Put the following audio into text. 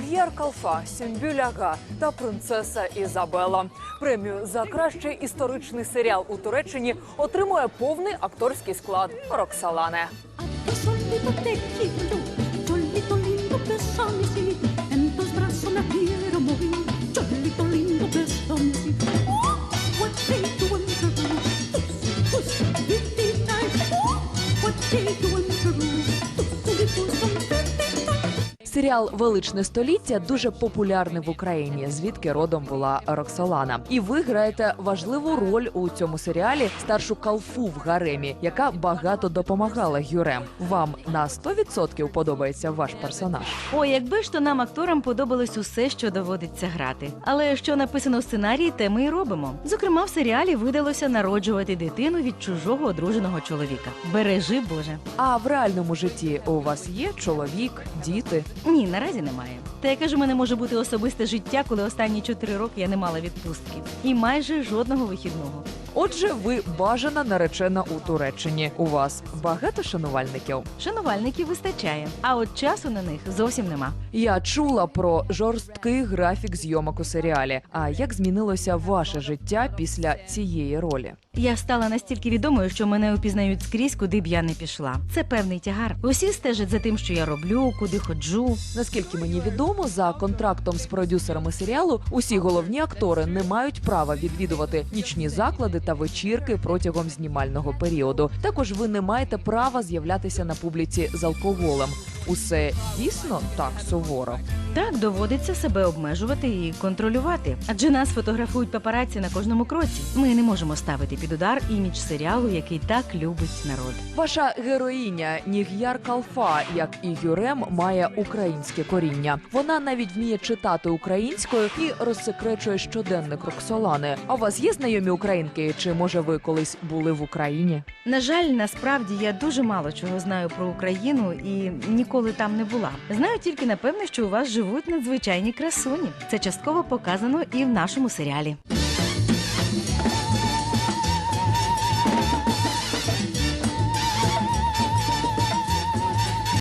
Ніг'яр Калфа, Сюмбюляга та принцеса Ізабела. Премію за кращий історичний серіал у Туреччині отримує повний акторський склад Роксалане. Серіал Величне століття дуже популярний в Україні, звідки родом була Роксолана. І ви граєте важливу роль у цьому серіалі старшу калфу в гаремі, яка багато допомагала Гюрем. Вам на 100% подобається ваш персонаж. Ой, якби ж то нам акторам подобалось усе, що доводиться грати. Але що написано в сценарії, те ми і робимо. Зокрема, в серіалі видалося народжувати дитину від чужого одруженого чоловіка. Бережи Боже. А в реальному житті у вас є чоловік, діти. Ні, наразі немає. Та яке ж у мене може бути особисте життя, коли останні чотири роки я не мала відпустки, і майже жодного вихідного. Отже, ви бажана наречена у Туреччині. У вас багато шанувальників. Шанувальників вистачає, а от часу на них зовсім нема. Я чула про жорсткий графік зйомок у серіалі. А як змінилося ваше життя після цієї ролі? Я стала настільки відомою, що мене упізнають скрізь, куди б я не пішла. Це певний тягар. Усі стежать за тим, що я роблю, куди ходжу. Наскільки мені відомо, за контрактом з продюсерами серіалу усі головні актори не мають права відвідувати нічні заклади та вечірки протягом знімального періоду. Також ви не маєте права з'являтися на публіці з алкоголем. Усе дійсно так суворо. Так доводиться себе обмежувати і контролювати. Адже нас фотографують папараці на кожному кроці. Ми не можемо ставити під удар імідж серіалу, який так любить народ. Ваша героїня Ніг'яр Калфа, як і Юрем, має українське коріння. Вона навіть вміє читати українською і розсекречує щоденник Роксолани. А у вас є знайомі українки? Чи може ви колись були в Україні? На жаль, насправді я дуже мало чого знаю про Україну і ніколи там не була. Знаю тільки напевне, що у вас живуть надзвичайні красуні. Це частково показано і в нашому серіалі.